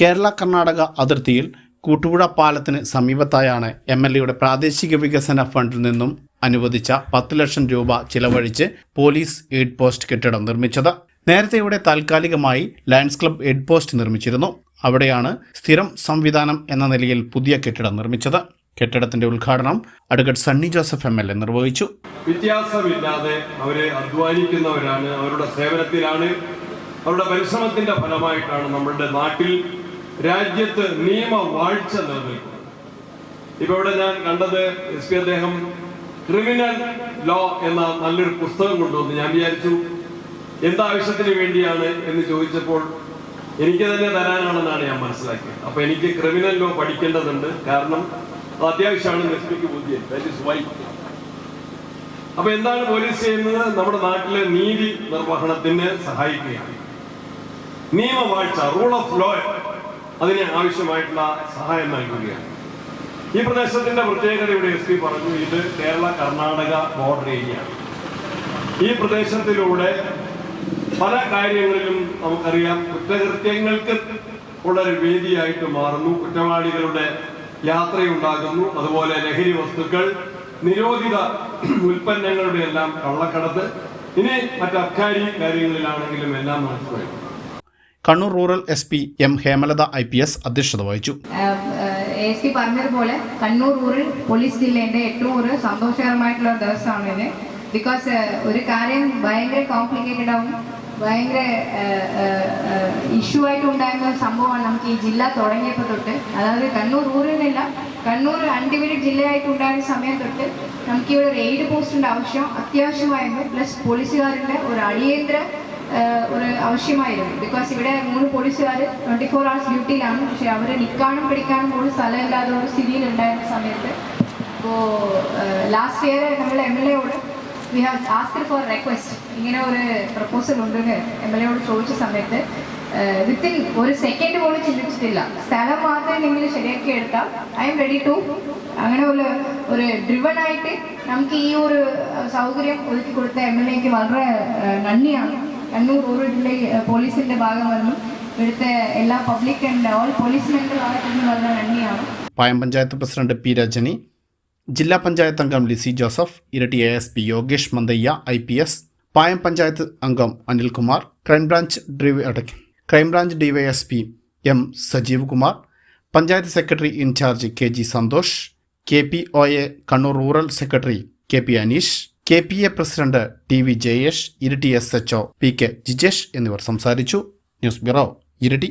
കേരള കർണാടക അതിർത്തിയിൽ കൂട്ടുപുഴ പാലത്തിന് സമീപത്തായാണ് M L എയുടെ പ്രാദേശിക വികസന ഫണ്ടിൽ നിന്നും അനുവദിച്ച പത്ത് ലക്ഷം രൂപ ചിലവഴിച്ച് പോലീസ് എയ്ഡ് പോസ്റ്റ് കെട്ടിടം നിർമ്മിച്ചത്. നേരത്തെ ഇവിടെ താൽക്കാലികമായി ലയൺസ് ക്ലബ് എയ്ഡ് പോസ്റ്റ് നിർമ്മിച്ചിരുന്നു. അവിടെയാണ് സ്ഥിരം സംവിധാനം എന്ന നിലയിൽ പുതിയ കെട്ടിടം നിർമ്മിച്ചത്. കെട്ടിടത്തിന്റെ ഉദ്ഘാടനം advocate Sunny Joseph M L A നിർവഹിച്ചു. വ്യത്യാസമില്ലാതെ അവരെ അധ്വാനിക്കുന്നവരാണ് അവരുടെ സേവനത്തിലാണ് അവരുടെ പരിശ്രമത്തിന്റെ ഫലമായിട്ടാണ് നമ്മളുടെ നാട്ടിൽ രാജ്യത്ത് നിയമവാഴ്ച നിലനിൽക്കും ഇപ്പൊ ഇവിടെ ഞാൻ കണ്ടത് എസ് പി അദ്ദേഹം ക്രിമിനൽ ലോ എന്ന നല്ലൊരു പുസ്തകം കൊണ്ടുവന്നു ഞാൻ വിചാരിച്ചു എന്താവശ്യത്തിന് വേണ്ടിയാണ്? എന്ന് ചോദിച്ചപ്പോൾ എനിക്ക് തന്നെ തരാനാണെന്നാണ് ഞാൻ മനസ്സിലാക്കിയത്. അപ്പൊ എനിക്ക് ക്രിമിനൽ ലോ പഠിക്കേണ്ടതുണ്ട്. കാരണം അത് അത്യാവശ്യമാണ് എസ് പിക്ക് ബുദ്ധിയെ ദാറ്റ് വൈ അപ്പൊ എന്താണ് പോലീസ് ചെയ്യുന്നത്? നമ്മുടെ നാട്ടിലെ നീതി നിർവഹണത്തിന് സഹായിക്കുകയാണ്. നിയമവാഴ്ച റൂൾ ഓഫ് ലോ അതിന് ആവശ്യമായിട്ടുള്ള സഹായം നൽകുകയാണ്. ഈ പ്രദേശത്തിന്റെ പ്രത്യേകത ഇവിടെ എസ് പി പറഞ്ഞു ഇത് കേരള കർണാടക ബോർഡർ ഏരിയയാണ് ഈ പ്രദേശത്തിലൂടെ പല കാര്യങ്ങളിലും നമുക്കറിയാം കുറ്റകൃത്യങ്ങൾക്ക് ഉള്ളൊരു വേദിയായിട്ട് മാറുന്നു. കുറ്റവാളികളുടെ യാത്രയുണ്ടാകുന്നു. അതുപോലെ ലഹരി വസ്തുക്കൾ നിരോധിത ഉൽപ്പന്നങ്ങളുടെ എല്ലാം കള്ളക്കടത്ത്. ഇനി മറ്റു അബ്കാരി കാര്യങ്ങളിലാണെങ്കിലും എല്ലാം മനസ്സിലായി. Kannur rural S P M Hemalatha I P S അധ്യക്ഷത വഹിച്ചു. എസ് പി പറഞ്ഞതുപോലെ കണ്ണൂർ റൂറൽ പോലീസ് ജില്ലയുടെ ഏറ്റവും ഒരു സന്തോഷകരമായിട്ടുള്ള ദിവസമാണ് ഇത്. ബിക്കോസ് ഒരു കാര്യം ഭയങ്കര കോംപ്ലിക്കേറ്റഡ് ആവും. ഭയങ്കര ഇഷ്യൂ ആയിട്ട് ഉണ്ടായിരുന്ന ഒരു സംഭവമാണ് നമുക്ക് ഈ ജില്ല തുടങ്ങിയപ്പോൾ തൊട്ട്. അതായത് കണ്ണൂർ റൂറലിനല്ല കണ്ണൂർ അൺഡിവൈഡഡ് ജില്ലയായിട്ട് ഉണ്ടായിരുന്ന സമയം തൊട്ട് നമുക്ക് ഇവിടെ ഒരു എയ്ഡ് പോസ്റ്റിന്റെ ആവശ്യം അത്യാവശ്യമായിരുന്നു. പ്ലസ് പോലീസുകാരുടെ ഒരു അടിയന്തര ഒരു ആവശ്യമായിരുന്നു. ബിക്കോസ് ഇവിടെ മൂന്ന് പോലീസുകാർ ട്വന്റി ഫോർ അവേഴ്സ് ഡ്യൂട്ടിയിലാണ് പക്ഷെ അവർ നിൽക്കാനും പിടിക്കാനും പോലും സ്ഥലമില്ലാതെ ഒരു സ്ഥിതിയിൽ ഉണ്ടായിരുന്ന സമയത്ത് അപ്പോൾ ലാസ്റ്റ് ഇയർ നമ്മൾ M L എയോട് we have ask for request ഇങ്ങനെ ഒരു പ്രപ്പോസൽ ഉണ്ടെന്ന് എം എൽ എയോട് ചോദിച്ച സമയത്ത് വിത്തിൻ ഒരു സെക്കൻഡ് പോലും ചിന്തിച്ചിട്ടില്ല. സ്ഥലം മാത്രം നിങ്ങൾ ശരിയാക്കി എടുത്താൽ ഐ എം റെഡി ടു അങ്ങനെ ഒരു ഒരു ഡ്രിവൺ ആയിട്ട് നമുക്ക് ഈ ഒരു സൗകര്യം ഒരുക്കി കൊടുത്ത എം എൽ എക്ക് വളരെ നന്ദിയാണ്. കണ്ണൂർ റൂറൽ ജില്ലയിൽ പോലീസിന്റെ ഭാഗമെന്നും ഇവിടുത്തെ എല്ലാ public and all police member വളരെ നന്ദിയാണ് പായം പഞ്ചായത്ത് പ്രസിഡന്റ് പി രജനി ജില്ലാ പഞ്ചായത്ത് അംഗം Lissy Joseph Iritty A S P Yogesh Manthayya I P S Payam panchayat അംഗം Anilkumar crime branch crime branch DYSP M Sajeev Kumar panchayat secretary incharge K G Santhosh K P O A Kannur rural secretary K P Aneesh K P A president T V Jayesh Iritty S H O P K Jijesh എന്നിവർ സംസാരിച്ചു. News bureau ഇരട്ടി.